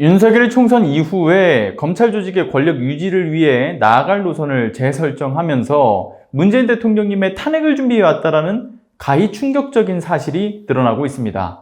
윤석열 총선 이후에 검찰 조직의 권력 유지를 위해 나아갈 노선을 재설정하면서 문재인 대통령님의 탄핵을 준비해왔다라는 가히 충격적인 사실이 드러나고 있습니다.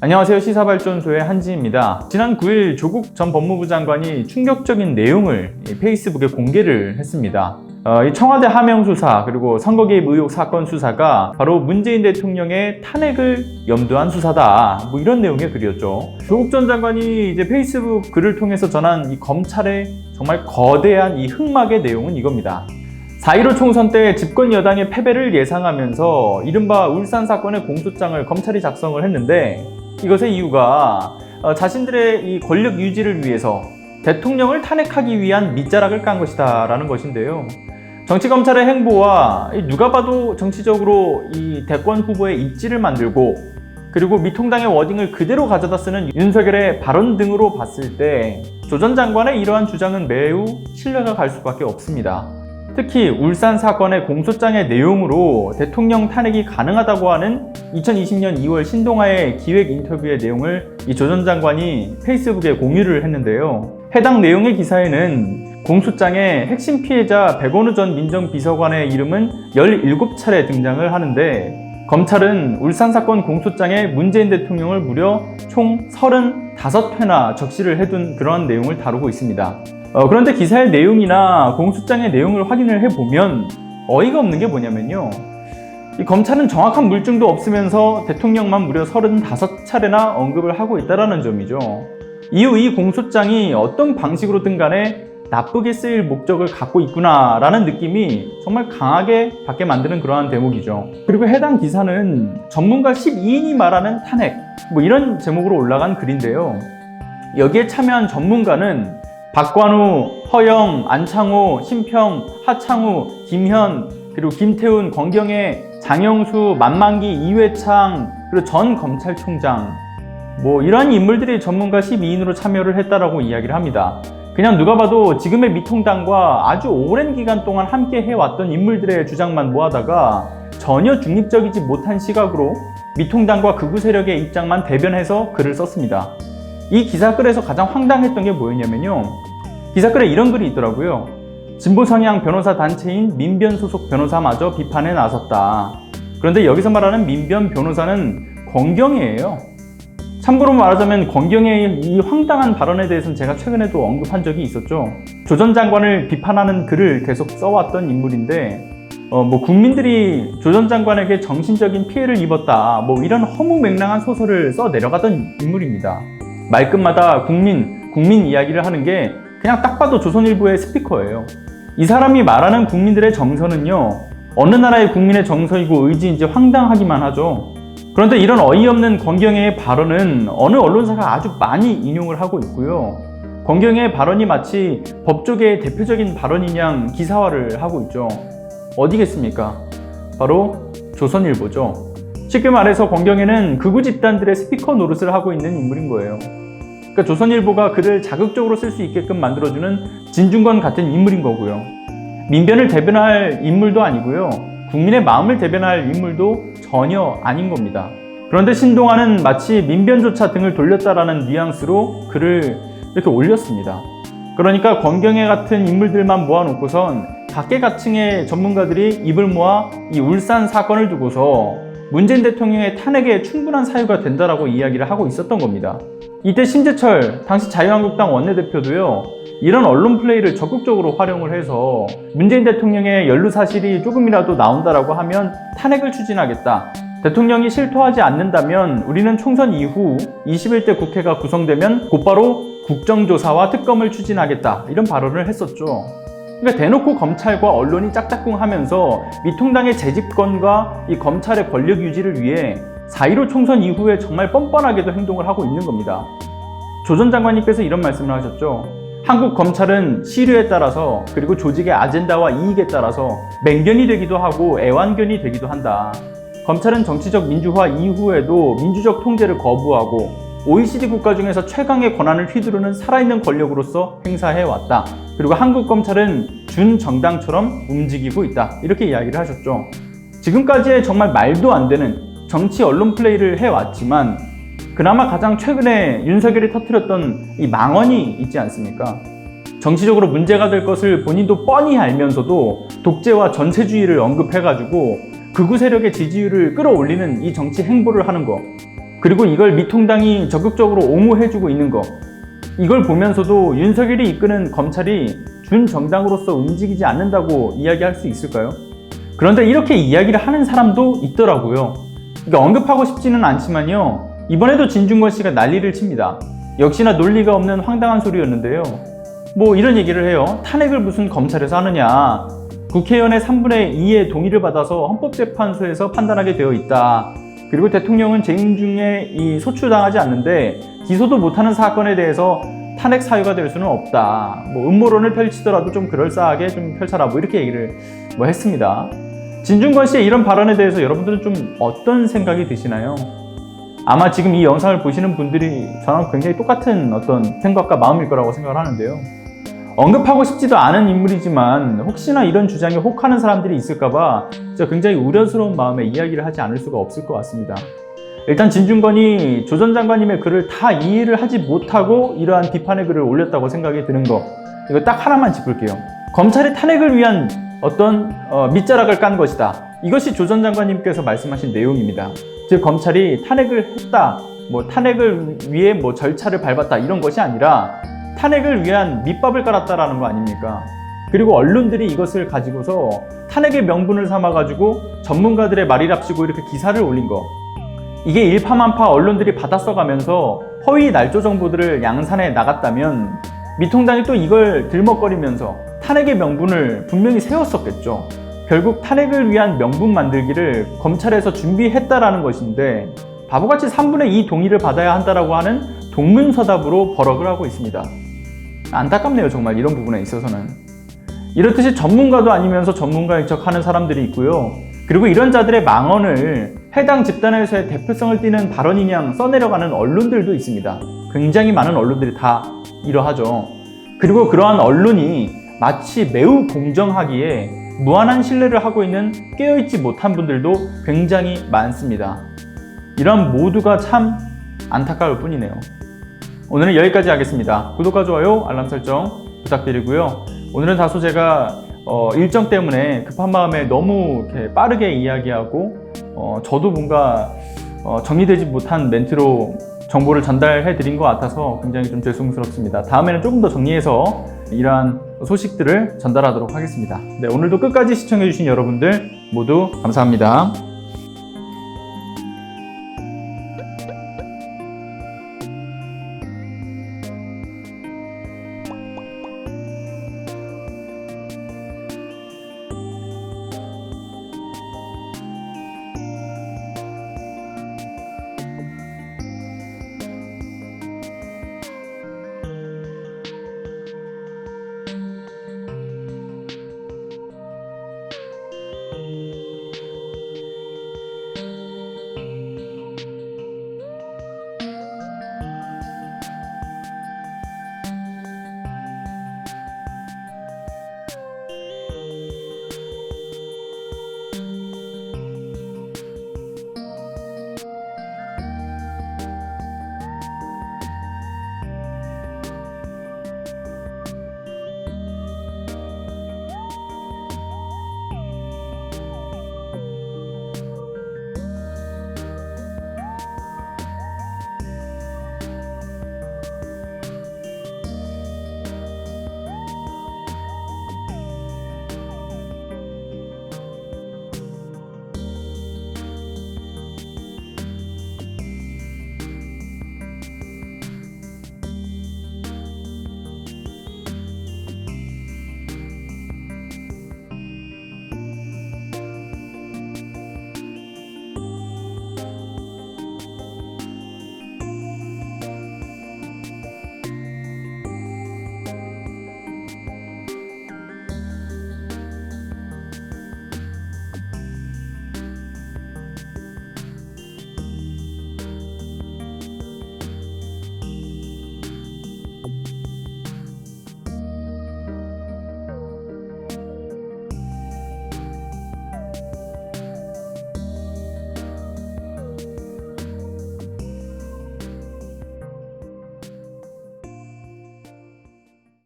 안녕하세요. 시사발전소의 한지입니다. 지난 9일 조국 전 법무부 장관이 충격적인 내용을 이 페이스북에 공개를 했습니다. 어, 이 청와대 하명 수사 그리고 선거 개입 의혹 사건 수사가 바로 문재인 대통령의 탄핵을 염두한 수사다. 뭐 이런 내용의 글이었죠. 조국 전 장관이 이제 페이스북 글을 통해서 전한 이 검찰의 정말 거대한 이 흑막의 내용은 이겁니다. 4.15 총선 때 집권 여당의 패배를 예상하면서 이른바 울산 사건의 공소장을 검찰이 작성을 했는데 이것의 이유가 어, 자신들의 이 권력 유지를 위해서 대통령을 탄핵하기 위한 밑자락을 깐 것이다라는 것인데요. 정치 검찰의 행보와 이 누가 봐도 정치적으로 이 대권 후보의 입지를 만들고 그리고 미통당의 워딩을 그대로 가져다 쓰는 윤석열의 발언 등으로 봤을 때 조 전 장관의 이러한 주장은 매우 신뢰가 갈 수밖에 없습니다. 특히 울산 사건의 공소장의 내용으로 대통령 탄핵이 가능하다고 하는 2020년 2월 신동아의 기획 인터뷰의 내용을 이 조 전 장관이 페이스북에 공유를 했는데요. 해당 내용의 기사에는 공소장의 핵심 피해자 백원우 전 민정비서관의 이름은 17차례 등장을 하는데 검찰은 울산 사건 공소장에 문재인 대통령을 무려 총 35회나 적시를 해둔 그러한 내용을 다루고 있습니다. 어, 그런데 기사의 내용이나 공소장의 내용을 확인을 해보면 어이가 없는 게 뭐냐면요. 이 검찰은 정확한 물증도 없으면서 대통령만 무려 35차례나 언급을 하고 있다는 점이죠. 이후 이 공소장이 어떤 방식으로든 간에 나쁘게 쓰일 목적을 갖고 있구나라는 느낌이 정말 강하게 받게 만드는 그러한 대목이죠. 그리고 해당 기사는 전문가 12인이 말하는 탄핵 뭐 이런 제목으로 올라간 글인데요. 여기에 참여한 전문가는 박관우, 허영, 안창호, 심평, 하창우, 김현, 그리고 김태훈, 권경애, 장영수, 만만기, 이회창, 그리고 전 검찰총장 뭐 이러한 인물들이 전문가 12인으로 참여를 했다라고 이야기를 합니다. 그냥 누가 봐도 지금의 미통당과 아주 오랜 기간 동안 함께 해왔던 인물들의 주장만 모아다가 전혀 중립적이지 못한 시각으로 미통당과 극우 세력의 입장만 대변해서 글을 썼습니다. 이 기사글에서 가장 황당했던 게 뭐였냐면요. 기사글에 이런 글이 있더라고요. 진보 성향 변호사 단체인 민변 소속 변호사마저 비판에 나섰다. 그런데 여기서 말하는 민변 변호사는 권경이에요. 참고로 말하자면 권경의 이 황당한 발언에 대해서는 제가 최근에도 언급한 적이 있었죠. 조 전 장관을 비판하는 글을 계속 써왔던 인물인데, 어, 뭐 국민들이 조 전 장관에게 정신적인 피해를 입었다, 뭐 이런 허무맹랑한 소설을 써 내려가던 인물입니다. 말끝마다 국민, 국민 이야기를 하는 게 그냥 딱 봐도 조선일보의 스피커예요. 이 사람이 말하는 국민들의 정서는요, 어느 나라의 국민의 정서이고 의지인지 황당하기만 하죠. 그런데 이런 어이없는 권경의 발언은 어느 언론사가 아주 많이 인용을 하고 있고요. 권경의 발언이 마치 법조계의 대표적인 발언인 양 기사화를 하고 있죠. 어디겠습니까? 바로 조선일보죠. 쉽게 말해서 권경애는 극우 집단들의 스피커 노릇을 하고 있는 인물인 거예요. 그러니까 조선일보가 그를 자극적으로 쓸 수 있게끔 만들어주는 진중권 같은 인물인 거고요. 민변을 대변할 인물도 아니고요. 국민의 마음을 대변할 인물도 전혀 아닌 겁니다. 그런데 신동아는 마치 민변조차 등을 돌렸다라는 뉘앙스로 글을 이렇게 올렸습니다. 그러니까 권경애 같은 인물들만 모아놓고선 각계각층의 전문가들이 입을 모아 이 울산 사건을 두고서 문재인 대통령의 탄핵에 충분한 사유가 된다라고 이야기를 하고 있었던 겁니다. 이때 심재철 당시 자유한국당 원내대표도요 이런 언론 플레이를 적극적으로 활용을 해서 문재인 대통령의 연루 사실이 조금이라도 나온다라고 하면 탄핵을 추진하겠다. 대통령이 실토하지 않는다면 우리는 총선 이후 21대 국회가 구성되면 곧바로 국정조사와 특검을 추진하겠다. 이런 발언을 했었죠. 그러니까 대놓고 검찰과 언론이 짝짝꿍 하면서 미통당의 재집권과 이 검찰의 권력 유지를 위해 4.15 총선 이후에 정말 뻔뻔하게도 행동을 하고 있는 겁니다. 조 전 장관님께서 이런 말씀을 하셨죠. 한국 검찰은 시류에 따라서 그리고 조직의 아젠다와 이익에 따라서 맹견이 되기도 하고 애완견이 되기도 한다. 검찰은 정치적 민주화 이후에도 민주적 통제를 거부하고 OECD 국가 중에서 최강의 권한을 휘두르는 살아있는 권력으로서 행사해 왔다. 그리고 한국 검찰은 준정당처럼 움직이고 있다. 이렇게 이야기를 하셨죠. 지금까지의 정말 말도 안 되는 정치 언론 플레이를 해왔지만 그나마 가장 최근에 윤석열이 터뜨렸던 이 망언이 있지 않습니까? 정치적으로 문제가 될 것을 본인도 뻔히 알면서도 독재와 전체주의를 언급해가지고 극우 세력의 지지율을 끌어올리는 이 정치 행보를 하는 거. 그리고 이걸 미통당이 적극적으로 옹호해주고 있는 거. 이걸 보면서도 윤석열이 이끄는 검찰이 준 정당으로서 움직이지 않는다고 이야기할 수 있을까요? 그런데 이렇게 이야기를 하는 사람도 있더라고요. 그러니까 언급하고 싶지는 않지만요. 이번에도 진중권 씨가 난리를 칩니다. 역시나 논리가 없는 황당한 소리였는데요. 뭐 이런 얘기를 해요. 탄핵을 무슨 검찰에서 하느냐. 국회의원의 3분의 2의 동의를 받아서 헌법재판소에서 판단하게 되어 있다. 그리고 대통령은 재임 중에 이 소추당하지 않는데 기소도 못하는 사건에 대해서 탄핵 사유가 될 수는 없다. 뭐 음모론을 펼치더라도 좀 그럴싸하게 좀 펼쳐라. 뭐 이렇게 얘기를 뭐 했습니다. 진중권 씨의 이런 발언에 대해서 여러분들은 좀 어떤 생각이 드시나요? 아마 지금 이 영상을 보시는 분들이 저랑 굉장히 똑같은 어떤 생각과 마음일 거라고 생각을 하는데요. 언급하고 싶지도 않은 인물이지만 혹시나 이런 주장에 혹하는 사람들이 있을까봐 굉장히 우려스러운 마음에 이야기를 하지 않을 수가 없을 것 같습니다. 일단 진중권이 조 전 장관님의 글을 다 이해를 하지 못하고 이러한 비판의 글을 올렸다고 생각이 드는 거 이거 딱 하나만 짚을게요. 검찰의 탄핵을 위한 어떤 어, 밑자락을 깐 것이다. 이것이 조 전 장관님께서 말씀하신 내용입니다. 즉 검찰이 탄핵을 했다, 뭐 탄핵을 위해 뭐 절차를 밟았다 이런 것이 아니라 탄핵을 위한 밑밥을 깔았다라는 거 아닙니까? 그리고 언론들이 이것을 가지고서 탄핵의 명분을 삼아 가지고 전문가들의 말이랍시고 이렇게 기사를 올린 거. 이게 일파만파 언론들이 받아 써가면서 허위 날조 정보들을 양산해 나갔다면 미통당이 또 이걸 들먹거리면서 탄핵의 명분을 분명히 세웠었겠죠. 결국 탄핵을 위한 명분 만들기를 검찰에서 준비했다라는 것인데 바보같이 3분의 2 동의를 받아야 한다라고 하는 동문서답으로 버럭을 하고 있습니다. 안타깝네요, 정말 이런 부분에 있어서는. 이렇듯이 전문가도 아니면서 전문가인 척 하는 사람들이 있고요. 그리고 이런 자들의 망언을 해당 집단에서의 대표성을 띠는 발언이냥 써내려가는 언론들도 있습니다. 굉장히 많은 언론들이 다 이러하죠. 그리고 그러한 언론이 마치 매우 공정하기에 무한한 신뢰를 하고 있는 깨어있지 못한 분들도 굉장히 많습니다. 이런 모두가 참 안타까울 뿐이네요. 오늘은 여기까지 하겠습니다. 구독과 좋아요, 알람 설정 부탁드리고요. 오늘은 다소 제가 어, 일정 때문에 급한 마음에 너무 빠르게 이야기하고 어, 저도 뭔가 어, 정리되지 못한 멘트로 정보를 전달해 드린 것 같아서 굉장히 좀 죄송스럽습니다. 다음에는 조금 더 정리해서 이러한 소식들을 전달하도록 하겠습니다. 네, 오늘도 끝까지 시청해 주신 여러분들 모두 감사합니다.